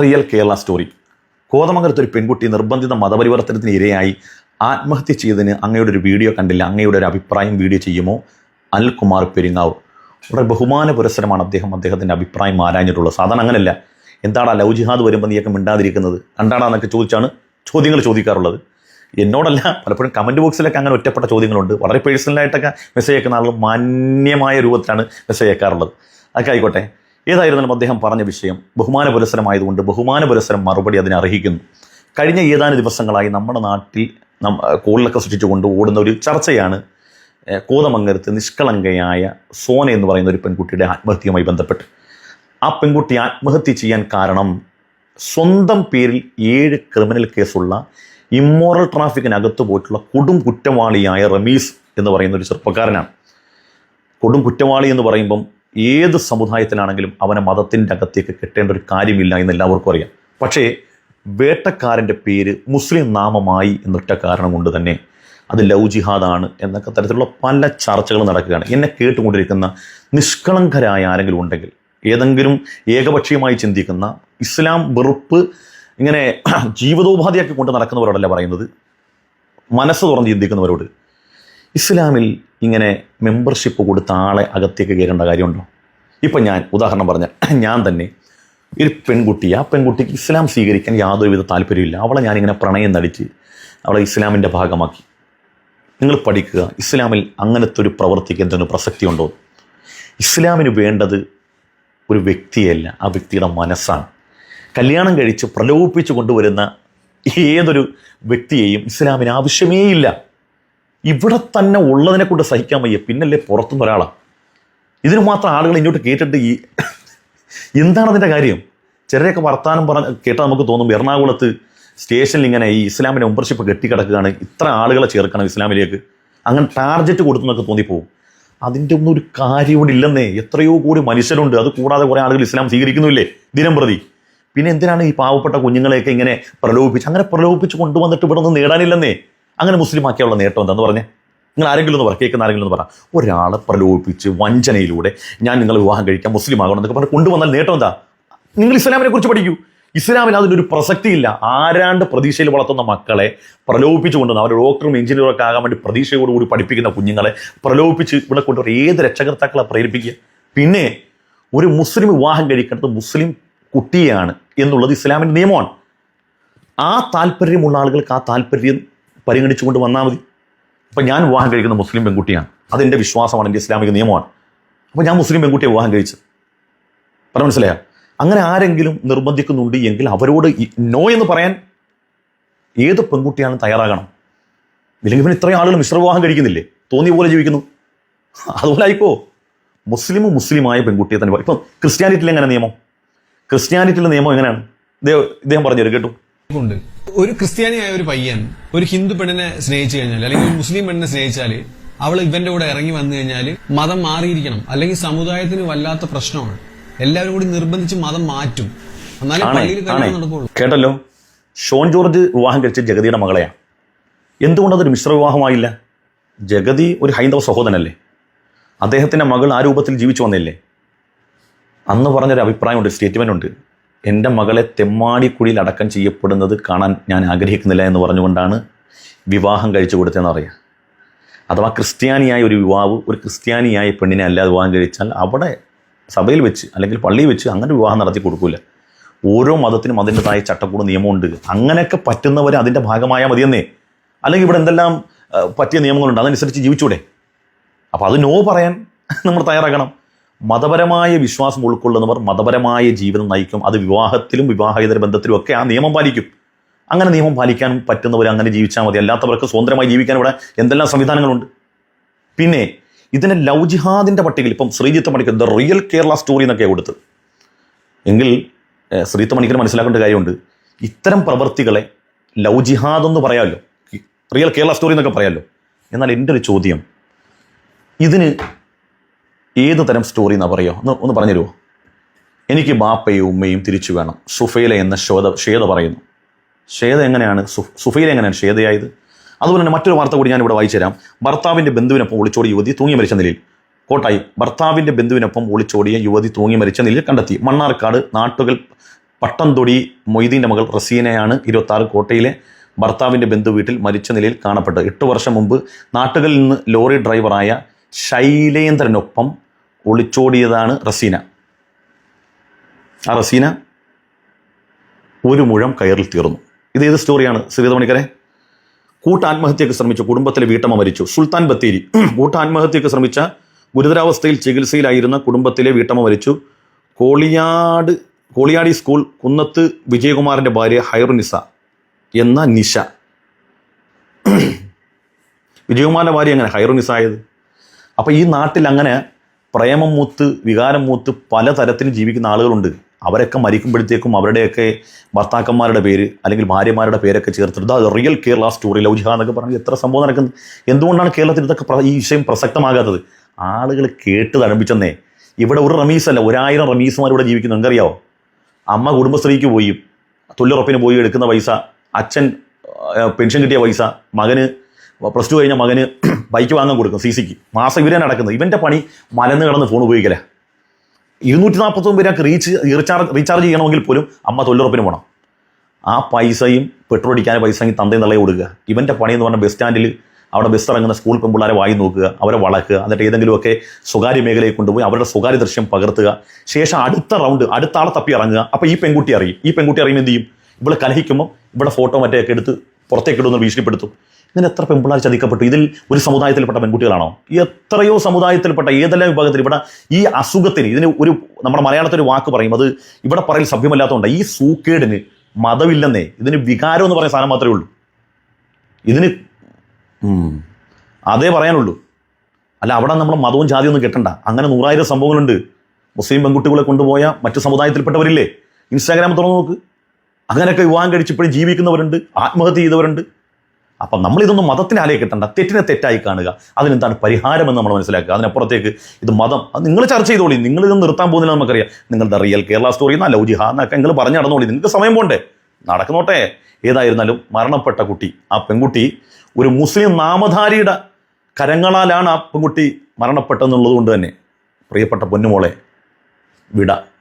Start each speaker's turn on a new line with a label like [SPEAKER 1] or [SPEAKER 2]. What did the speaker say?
[SPEAKER 1] Real Kerala story. കോതമംഗലത്ത് ഒരു പെൺകുട്ടി നിർബന്ധിത മതപരിവർത്തനത്തിന് ഇരയായി ആത്മഹത്യ ചെയ്തതിന് അങ്ങയുടെ ഒരു വീഡിയോ കണ്ടില്ല. അങ്ങയുടെ ഒരു അഭിപ്രായം വീഡിയോ ചെയ്യുമോ? അനിൽകുമാർ പെരിങ്ങാവ് വളരെ ബഹുമാന പുരസ്സരമാണ് അദ്ദേഹം അദ്ദേഹത്തിന്റെ അഭിപ്രായം ആരാഞ്ഞിട്ടുള്ളത് സാധാരണ അങ്ങനെയല്ല എന്താണ് ലവ് ജിഹാദ് വരുമ്പോൾ നീയൊക്കെ മിണ്ടാതിരിക്കുന്നത്? കണ്ടാണ് എന്നൊക്കെ ചോദിച്ചാണ് ചോദ്യങ്ങൾ ചോദിക്കാറുള്ളത്. എന്നോടല്ല പലപ്പോഴും കമന്റ് ബോക്സിലൊക്കെ അങ്ങനെ ഒറ്റപ്പെട്ട ചോദ്യങ്ങളുണ്ട്. വളരെ പേഴ്സണലായിട്ടൊക്കെ മെസ്സേജ് അയക്കുന്ന ആളുകൾ മാന്യമായ രൂപത്തിലാണ് മെസ്സേജ് അയക്കാറുള്ളത്. അതൊക്കെ ആയിക്കോട്ടെ. ഏതായിരുന്നാലും അദ്ദേഹം പറഞ്ഞ വിഷയം ബഹുമാന പുരസരമായതുകൊണ്ട് ബഹുമാന പുരസരം മറുപടി അതിനെ അർഹിക്കുന്നു. കഴിഞ്ഞ ഏതാനും ദിവസങ്ങളായി നമ്മുടെ നാട്ടിൽ നം കോളിലൊക്കെ സൃഷ്ടിച്ചുകൊണ്ട് ഓടുന്ന ഒരു ചർച്ചയാണ് കോതമംഗലത്ത് നിഷ്കളങ്കയായ സോന എന്ന് പറയുന്ന ഒരു പെൺകുട്ടിയുടെ ആത്മഹത്യയുമായി ബന്ധപ്പെട്ട്. ആ പെൺകുട്ടി ആത്മഹത്യ ചെയ്യാൻ കാരണം സ്വന്തം പേരിൽ ഏഴ് ക്രിമിനൽ കേസുള്ള ഇമ്മോറൽ ട്രാഫിക്കിനകത്ത് പോയിട്ടുള്ള കൊടും കുറ്റവാളിയായ റമീസ് എന്ന് പറയുന്ന ഒരു ചെറുപ്പക്കാരനാണ്. കൊടും കുറ്റവാളി എന്ന് പറയുമ്പം ഏത് സമുദായത്തിലാണെങ്കിലും അവനെ മതത്തിന്റെ അകത്തേക്ക് കെട്ടേണ്ട ഒരു കാര്യമില്ല എന്ന് എല്ലാവർക്കും അറിയാം. പക്ഷേ വേട്ടക്കാരന്റെ പേര് മുസ്ലിം നാമമായി എന്നൊറ്റ കാരണം കൊണ്ട് തന്നെ അത് ലവ് ജിഹാദാണ് എന്നൊക്കെ തരത്തിലുള്ള പല ചർച്ചകളും നടക്കുകയാണ്. എന്നെ കേട്ടുകൊണ്ടിരിക്കുന്ന നിഷ്കളങ്കരായ ആരെങ്കിലും ഉണ്ടെങ്കിൽ ഏതെങ്കിലും ഏകപക്ഷീയമായി ചിന്തിക്കുന്ന ഇസ്ലാം വെറുപ്പ് ഇങ്ങനെ ജീവിതോപാധിയാക്കി കൊണ്ട് നടക്കുന്നവരോടല്ല പറയുന്നത്. മനസ്സ് തുറന്ന് ചിന്തിക്കുന്നവരോട് ഇസ്ലാമിൽ ഇങ്ങനെ മെമ്പർഷിപ്പ് കൊടുത്ത ആളെ അകത്തേക്ക് കയറേണ്ട കാര്യമുണ്ടോ? ഇപ്പം ഞാൻ ഉദാഹരണം പറഞ്ഞ ഞാൻ തന്നെ ഒരു പെൺകുട്ടി ആ പെൺകുട്ടിക്ക് ഇസ്ലാം സ്വീകരിക്കാൻ യാതൊരുവിധ താല്പര്യമില്ല അവളെ ഞാനിങ്ങനെ പ്രണയം നടിച്ച് അവളെ ഇസ്ലാമിന്റെ ഭാഗമാക്കി. നിങ്ങൾ പഠിക്കുക ഇസ്ലാമിൽ അങ്ങനത്തെ ഒരു പ്രവൃത്തിക്ക് എന്തെങ്കിലും പ്രസക്തി ഉണ്ടോ ഇസ്ലാമിന് വേണ്ടത് ഒരു വ്യക്തിയല്ല ആ വ്യക്തിയുടെ മനസ്സാണ്. കല്യാണം കഴിച്ച് പ്രലോഭിപ്പിച്ചു കൊണ്ടുവരുന്ന ഏതൊരു വ്യക്തിയെയും ഇസ്ലാമിന് ആവശ്യമേയില്ല. ഇവിടെ തന്നെ ഉള്ളതിനെ കൊണ്ട് സഹിക്കാൻ വയ്യ. പിന്നല്ലേ പുറത്തുനിന്ന് ഒരാളാണ് ഇതിന് മാത്രം ആളുകൾ ഇങ്ങോട്ട് കേട്ടിട്ട് ഈ എന്താണ് അതിന്റെ കാര്യം? ചിലരെയൊക്കെ വർത്താനം പറഞ്ഞ കേട്ടാൽ നമുക്ക് തോന്നും എറണാകുളത്ത് സ്റ്റേഷനിൽ ഇങ്ങനെ ഈ ഇസ്ലാമിന്റെ മെമ്പർഷിപ്പ് കെട്ടിക്കിടക്കുകയാണ്. ഇത്ര ആളുകളെ ചേർക്കണം ഇസ്ലാമിലേക്ക്. അങ്ങനെ ടാർജറ്റ് കൊടുത്തെന്നൊക്കെ തോന്നിപ്പോവും. അതിന്റെ ഒന്നും ഒരു കാര്യം ഇവിടെ ഇല്ലെന്നേ. എത്രയോ കൂടി മനുഷ്യരുണ്ട്. അത് കൂടാതെ കുറേ ആളുകൾ ഇസ്ലാം സ്വീകരിക്കുന്നില്ലേ ദിനം പ്രതി. പിന്നെ എന്തിനാണ് ഈ പാവപ്പെട്ട കുഞ്ഞുങ്ങളെയൊക്കെ ഇങ്ങനെ പ്രലോഭിപ്പിച്ച് അങ്ങനെ പ്രലോഭിപ്പിച്ച് കൊണ്ടുവന്നിട്ട് ഇവിടെ ഒന്നും നേടാനില്ലെന്നേ? അങ്ങനെ മുസ്ലിം ആക്കിയുള്ള നേട്ടം എന്താന്ന് പറഞ്ഞേ? നിങ്ങൾ ആരെങ്കിലും ഒന്ന് പറ കേൾക്കുന്ന ആരെങ്കിലും ഒന്ന് പറ. ഒരാളെ പ്രലോഭിപ്പിച്ച് വഞ്ചനയിലൂടെ ഞാൻ നിങ്ങൾ വിവാഹം കഴിക്കാം മുസ്ലിം ആകണം എന്നൊക്കെ പറഞ്ഞ് കൊണ്ടുവന്നാൽ നേട്ടം എന്താ? നിങ്ങൾ ഇസ്ലാമിനെ കുറിച്ച് പഠിക്കൂ. ഇസ്ലാമിൽ അതിനൊരു പ്രസക്തിയില്ല. ആരാണ്ട് പ്രതീക്ഷയിൽ വളർത്തുന്ന മക്കളെ പ്രലോഭിപ്പിച്ച് കൊണ്ടുവന്ന അവർ ഡോക്ടറും എഞ്ചിനീയറും ഒക്കെ ആകാൻ വേണ്ടി പ്രതീക്ഷയോടുകൂടി പഠിപ്പിക്കുന്ന കുഞ്ഞുങ്ങളെ പ്രലോഭിപ്പിച്ച് ഇവിടെ കൊണ്ടുവരും ഏത് രക്ഷകർത്താക്കളെ പ്രേരിപ്പിക്കുക? പിന്നെ ഒരു മുസ്ലിം വിവാഹം കഴിക്കേണ്ടത് മുസ്ലിം കുട്ടിയാണ് എന്നുള്ളത് ഇസ്ലാമിന്റെ നിയമമാണ്. ആ താല്പര്യമുള്ള ആളുകൾക്ക് ആ താല്പര്യം പരിഗണിച്ചുകൊണ്ട് വന്നാൽ മതി. അപ്പം ഞാൻ വിവാഹം കഴിക്കുന്ന മുസ്ലിം പെൺകുട്ടിയാണ്. അതെന്റെ വിശ്വാസമാണ് എന്റെ ഇസ്ലാമിക നിയമമാണ്. അപ്പോൾ ഞാൻ മുസ്ലിം പെൺകുട്ടിയെ വിവാഹം കഴിച്ചു പറഞ്ഞ മനസ്സിലായ? അങ്ങനെ ആരെങ്കിലും നിർബന്ധിക്കുന്നുണ്ട് എങ്കിൽ അവരോട് നോ എന്ന് പറയാൻ ഏത് പെൺകുട്ടിയാണ് തയ്യാറാകണം? ഇല്ലെങ്കിൽ പിന്നെ ഇത്രയും ആളുകൾ മിശ്രവിവാഹം കഴിക്കുന്നില്ലേ? തോന്നിയ പോലെ ജീവിക്കുന്നു. അതുപോലെ ആയിക്കോ. മുസ്ലിം മുസ്ലിമായ പെൺകുട്ടിയെ തന്നെ ഇപ്പം ക്രിസ്ത്യാനിറ്റിയിൽ എങ്ങനെ നിയമം? ക്രിസ്ത്യാനിറ്റിയിലെ നിയമം എങ്ങനെയാണ്? ഇദ്ദേഹം പറഞ്ഞു കേട്ടു.
[SPEAKER 2] ഒരു ക്രിസ്ത്യാനിയായ ഒരു പയ്യൻ ഒരു ഹിന്ദു പെണ്ണിനെ സ്നേഹിച്ചു കഴിഞ്ഞാൽ അല്ലെങ്കിൽ ഒരു മുസ്ലിം പെണ്ണിനെ സ്നേഹിച്ചാൽ അവൾ ഇവന്റെ കൂടെ ഇറങ്ങി വന്നു കഴിഞ്ഞാൽ മതം മാറിയിരിക്കണം. അല്ലെങ്കിൽ സമുദായത്തിന് വല്ലാത്ത പ്രശ്നമാണ്. എല്ലാവരും കൂടി നിർബന്ധിച്ച് മതം മാറ്റും. എന്നാലും പള്ളിയിൽ കല്യാണം നടക്കുള്ളൂ.
[SPEAKER 1] കേട്ടല്ലോ? ഷോൺ ജോർജ് വിവാഹം കഴിച്ച ജഗതിയുടെ മകളെയാണ് എന്തുകൊണ്ട് അതൊരു മിശ്ര വിവാഹമായില്ല? ജഗതി ഒരു ഹൈന്ദവ സഹോദരനല്ലേ? അദ്ദേഹത്തിന്റെ മകൾ ആ രൂപത്തിൽ ജീവിച്ചു വന്നില്ലേ? അന്ന് പറഞ്ഞൊരു അഭിപ്രായമുണ്ട് സ്റ്റേറ്റ്മെന്റ് ഉണ്ട്. എന്റെ മകളെ തെമ്മാടിക്കുഴിയിൽ അടക്കം ചെയ്യപ്പെടുന്നത് കാണാൻ ഞാൻ ആഗ്രഹിക്കുന്നില്ല എന്ന് പറഞ്ഞുകൊണ്ടാണ് വിവാഹം കഴിച്ചു കൊടുത്തതെന്ന് അറിയാം അഥവാ ക്രിസ്ത്യാനിയായ ഒരു യുവാവ് ഒരു ക്രിസ്ത്യാനിയായ പെണ്ണിനെ അല്ലാതെ വിവാഹം കഴിച്ചാൽ അവിടെ സഭയിൽ വെച്ച് അല്ലെങ്കിൽ പള്ളിയിൽ വെച്ച് അങ്ങനെ വിവാഹം നടത്തി കൊടുക്കില്ല ഓരോ മതത്തിനും അതിന്റെതായ ചട്ടക്കൂട് നിയമമുണ്ട്. അങ്ങനെയൊക്കെ പറ്റുന്നവർ അതിന്റെ ഭാഗമായാൽ മതിയെന്നേ. അല്ലെങ്കിൽ ഇവിടെ എന്തെല്ലാം പറ്റിയ നിയമങ്ങളുണ്ട്. അതനുസരിച്ച് ജീവിച്ചൂടെ. അപ്പോൾ അത് നോ പറയാൻ നമ്മൾ തയ്യാറാകണം. മതപരമായ വിശ്വാസം ഉൾക്കൊള്ളുന്നവർ മതപരമായ ജീവിതം നയിക്കും. അത് വിവാഹത്തിലും വിവാഹേതര ബന്ധത്തിലും ഒക്കെ ആ നിയമം പാലിക്കും. അങ്ങനെ നിയമം പാലിക്കാൻ പറ്റുന്നവർ അങ്ങനെ ജീവിച്ചാൽ മതി. അല്ലാത്തവർക്ക് സ്വതന്ത്രമായി ജീവിക്കാൻ ഇവിടെ എന്തെല്ലാം സംവിധാനങ്ങളുണ്ട്? പിന്നെ ഇതിനെ ലവ് ജിഹാദിന്റെ പട്ടികയിൽ ഇപ്പം Sreejith Manikkar the real Kerala story എന്നൊക്കെ കൊടുത്ത് എങ്കിൽ ശ്രീജിത്ത് മണിക്കർ മനസ്സിലാക്കേണ്ട കാര്യമുണ്ട്. ഇത്തരം പ്രവൃത്തികളെ ലവ് ജിഹാദ് എന്ന് പറയാമല്ലോ റിയൽ കേരള സ്റ്റോറി എന്നൊക്കെ പറയാമല്ലോ എന്നാൽ എന്റെ ഒരു ചോദ്യം. ഇതിന് ഏത് തരം സ്റ്റോറി എന്നാ പറയുക? ഒന്ന് ഒന്ന് പറഞ്ഞു തരുമോ എനിക്ക് ബാപ്പയും ഉമ്മയും തിരിച്ചു വേണം. സുഫൈല എന്ന ശ്വേത ഷേത പറയുന്നു. ഷേത എങ്ങനെയാണ്? സുഫൈല എങ്ങനെയാണ് ഷേതയായത് അതുപോലെ തന്നെ മറ്റൊരു വാർത്ത കൂടി ഞാൻ ഇവിടെ വായിച്ചു തരാം ഭർത്താവിന്റെ ബന്ധുവിനൊപ്പം ഒളിച്ചോടി യുവതി തൂങ്ങി മരിച്ച നിലയിൽ. കോട്ടായി. ഭർത്താവിന്റെ ബന്ധുവിനൊപ്പം ഒളിച്ചോടിയ യുവതി തൂങ്ങി മരിച്ച നിലയിൽ കണ്ടെത്തി. മണ്ണാർക്കാട് നാട്ടുകൾ പട്ടംതൊടി മൊയ്തീന്റെ മകൾ റസീനയാണ് ഇരുപത്താറ് കോട്ടയിലെ ഭർത്താവിന്റെ ബന്ധു വീട്ടിൽ മരിച്ച നിലയിൽ കാണപ്പെട്ടത്. എട്ട് വർഷം മുമ്പ് നാട്ടുകളിൽ നിന്ന് ലോറി ഡ്രൈവറായ ശൈലേന്ദ്രനൊപ്പം ഒളിച്ചോടിയതാണ് റസീന. ആ റസീന ഒരു മുഴം കയറിൽ തീർന്നു. ഇത് ഏത് സ്റ്റോറിയാണ് ശ്രീത മണിക്കരെ കൂട്ടാത്മഹത്യക്ക് ശ്രമിച്ചു കുടുംബത്തിലെ വീട്ടമ്മ മരിച്ചു. സുൽത്താൻ ബത്തേരി. കൂട്ടാത്മഹത്യക്ക് ശ്രമിച്ച ഗുരുതരാവസ്ഥയിൽ ചികിത്സയിലായിരുന്ന കുടുംബത്തിലെ വീട്ടമ്മ മരിച്ചു. കോളിയാട് കോളിയാടി സ്കൂൾ കുന്നത്ത് വിജയകുമാറിന്റെ ഭാര്യ ഹൈറുനിസ എന്ന നിശ. വിജയകുമാറിന്റെ ഭാര്യ എങ്ങനെ? ഹൈറുനിസ ആയത്? അപ്പോൾ ഈ നാട്ടിൽ അങ്ങനെ പ്രേമം മൂത്ത് വികാരം മൂത്ത് പലതരത്തിൽ ജീവിക്കുന്ന ആളുകളുണ്ട്. അവരൊക്കെ മരിക്കുമ്പോഴത്തേക്കും അവരുടെയൊക്കെ ഭർത്താക്കന്മാരുടെ പേര് അല്ലെങ്കിൽ ഭാര്യമാരുടെ പേരൊക്കെ ചേർത്തിട്ട് അത് റിയൽ കേരള സ്റ്റോറി ലൗജിഹ എന്നൊക്കെ പറഞ്ഞ് എത്ര സംഭവം നടക്കുന്നത്. എന്തുകൊണ്ടാണ് കേരളത്തിൽ ഇതൊക്കെ ഈ വിഷയം പ്രസക്തമാകാത്തത്? ആളുകൾ കേട്ട് തഴമ്പിച്ചെന്നേ. ഇവിടെ ഒരു റമീസല്ല ഒരായിരം റമീസുമാർ ഇവിടെ ജീവിക്കുന്നു. എന്തറിയാവോ അമ്മ കുടുംബശ്രീക്ക് പോയി തൊഴിലുറപ്പിന് പോയി എടുക്കുന്ന പൈസ അച്ഛൻ പെൻഷൻ കിട്ടിയ പൈസ മകന് പ്ലസ് ടു കഴിഞ്ഞ മകന് ബൈക്ക് വാങ്ങാൻ കൊടുക്കും സി സിക്ക്. മാസം ഇവരെ നടക്കുന്നത് ഇവന്റെ പണി മലന്ന് കിടന്ന് ഫോൺ ഉപയോഗിക്കല. ഇരുന്നൂറ്റി നാൽപ്പത്തൊമ്പത് രൂപയ്ക്ക് റീച്ച് റീചാർജ് റീചാർജ് ചെയ്യണമെങ്കിൽ പോലും അമ്മ തൊഴിലുറപ്പിന് പോകണം ആ പൈസയും പെട്രോൾ അടിക്കാൻ പൈസയും തന്തയും തള്ളയും കൊടുക്കുക. ഇവന്റെ പണി എന്ന് പറഞ്ഞാൽ ബസ് സ്റ്റാൻഡിൽ അവിടെ ബസ് ഇറങ്ങുന്ന സ്കൂൾ പെൺപിള്ളേരെ വായി നോക്കുക അവരെ വളക്കുക എന്നിട്ട് ഏതെങ്കിലുമൊക്കെ സ്വകാര്യ മേഖലയിൽ കൊണ്ടുപോയി അവരുടെ സ്വകാര്യ ദൃശ്യം പകർത്തുക. ശേഷം അടുത്ത റൗണ്ട് അടുത്ത ആളെ തപ്പി ഇറങ്ങുക. അപ്പോൾ ഈ പെൺകുട്ടി അറിയും. ഈ പെൺകുട്ടി അറിയുമ്പോൾ എന്ത് ചെയ്യും? ഇവിടെ കലഹിക്കുമ്പോൾ ഇവിടെ ഫോട്ടോ മറ്റേയൊക്കെ എടുത്ത് പുറത്തേക്ക് ഇടുന്ന ഭീഷണിപ്പെടുത്തും. ഇങ്ങനെ എത്ര പെൺപിള്ളേർ ചതിക്കപ്പെട്ടു? ഇതിൽ ഒരു സമുദായത്തിൽപ്പെട്ട പെൺകുട്ടികളാണോ? എത്രയോ സമുദായത്തിൽപ്പെട്ട ഏതെല്ലാം വിഭാഗത്തിൽ ഇവിടെ ഈ അസുഖത്തിന് ഇതിന് ഒരു നമ്മുടെ മലയാളത്തിൽ ഒരു വാക്ക് പറയും അത് ഇവിടെ പറയൽ സഭ്യമല്ലാത്തതുകൊണ്ട് ഈ സൂക്കേടിന് മതമില്ലെന്നേ ഇതിന് വികാരം എന്ന് പറയുന്ന സാധനം മാത്രമേ ഉള്ളൂ. ഇതിന് അതേ പറയാനുള്ളൂ. അല്ല അവിടെ നമ്മൾ മതവും ജാതിയൊന്നും കെട്ടണ്ട. അങ്ങനെ നൂറായിരം സംഭവങ്ങളുണ്ട്. മുസ്ലിം പെൺകുട്ടികളെ കൊണ്ടുപോയ മറ്റു സമുദായത്തിൽപ്പെട്ടവരില്ലേ? ഇൻസ്റ്റാഗ്രാം തുറന്നു നോക്ക്. അങ്ങനെയൊക്കെ വിവാഹം കഴിച്ചപ്പോഴും ജീവിക്കുന്നവരുണ്ട് ആത്മഹത്യ ചെയ്തവരുണ്ട്. അപ്പം നമ്മൾ ഇതൊന്നും മതത്തിന് ആലേ കിട്ടണ്ട. തെറ്റിനെ തെറ്റായി കാണുക. അതിനെന്താണ് പരിഹാരമെന്ന് നമ്മൾ മനസ്സിലാക്കുക. അതിനപ്പുറത്തേക്ക് ഇത് മതം. അത് നിങ്ങൾ ചർച്ച ചെയ്തോളി. നിങ്ങൾ ഇത് നിർത്താൻ പോകുന്നില്ല നമുക്കറിയാം. നിങ്ങളുടെ റിയൽ കേരള സ്റ്റോറി എന്നാ ലൗ ജിഹാ എന്നൊക്കെ നിങ്ങൾ പറഞ്ഞു നടന്നോളി. നിങ്ങൾക്ക് സമയം പോണ്ടേ? നടക്കുന്നോട്ടെ. ഏതായിരുന്നാലും മരണപ്പെട്ട കുട്ടി ആ പെൺകുട്ടി ഒരു മുസ്ലിം നാമധാരിയുടെ കരങ്ങളാലാണ് ആ പെൺകുട്ടി മരണപ്പെട്ടെന്നുള്ളത് കൊണ്ട് തന്നെ. പ്രിയപ്പെട്ട പൊന്നുമോളെ വിട.